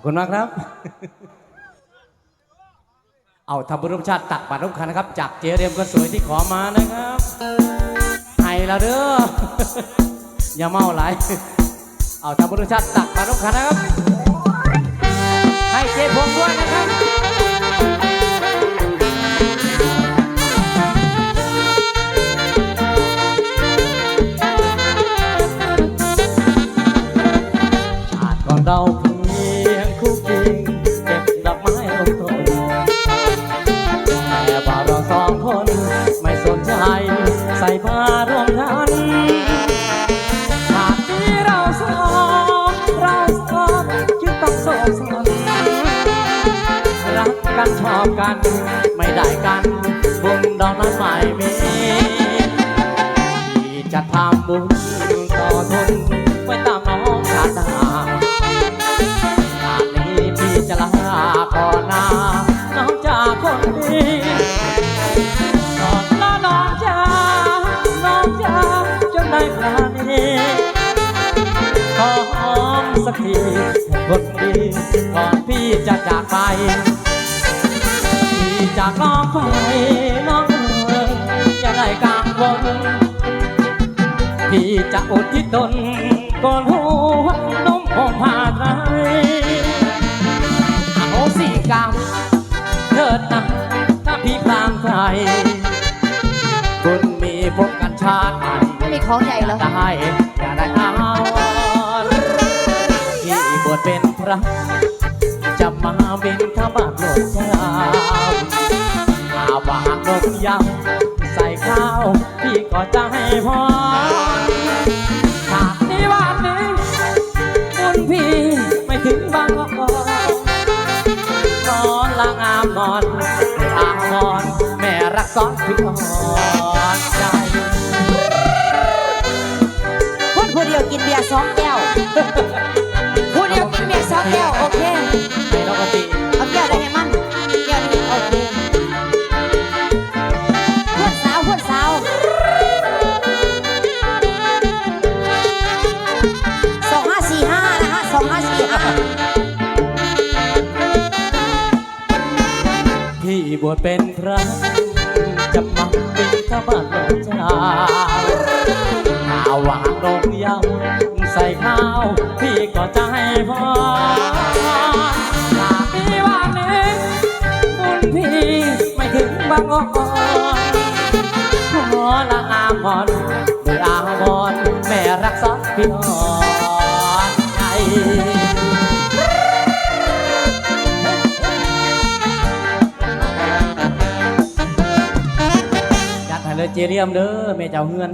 ขอบคุณมากครับ เอาทำบุญร่วมชาติตักบาตรร่วมคันนะครับ จากเจเรียมก็สวยที่ขอมานะครับให้ละเด้อ อย่าเมาหลเอาทำบุญร่วมชาติตักบาตรร่วมคันนะครับ ให้เจพงด้วยนะครับ โสันรักกันชอบกัน ไม่ได้กันบุญดอกนั้นไม่มีที่จะทำบุญต่อทนไว้ตามน้องชาดาชาตินี้พี่จะลาก่อนนาน้องจากคนดีก่อนลาน้องจาน้องจาจนได้ครานี้ขอหอมสักที ก่อนพี่จะจากไป พี่จากน้องไปน้องเอ๋ยอย่าได้กังวลพี่จะอุทิศตนก่อนหัวนมผมพาไทยอโหสิกรรมเถิดนะถ้าพี่พลางใครคุณมีพบกันชาติใหม่ไม่มีของใหญ่เหรอได้ ระจะมาบินข้าบานโลดเจ้าอาบากนกยำใส่ข้าวพี่ก็จะให้พรหากนี้วันนี้บุญพี่ไม่ถึงบางก็พอนอนละงามนอนทางนอน แม่รักซ้อนพี่อ่อนใจคนผู้เดียวกินเบียร์สองแก้ว พี่บวชเป็นพระจะมาเป็นข้าบ้านหลวงเจ้าข้าวหวานนมยำใส่ข้าวพี่ก็จะให้พอ จัดให้เลยเจเรียมเด้อแม่เจ้าเฮือน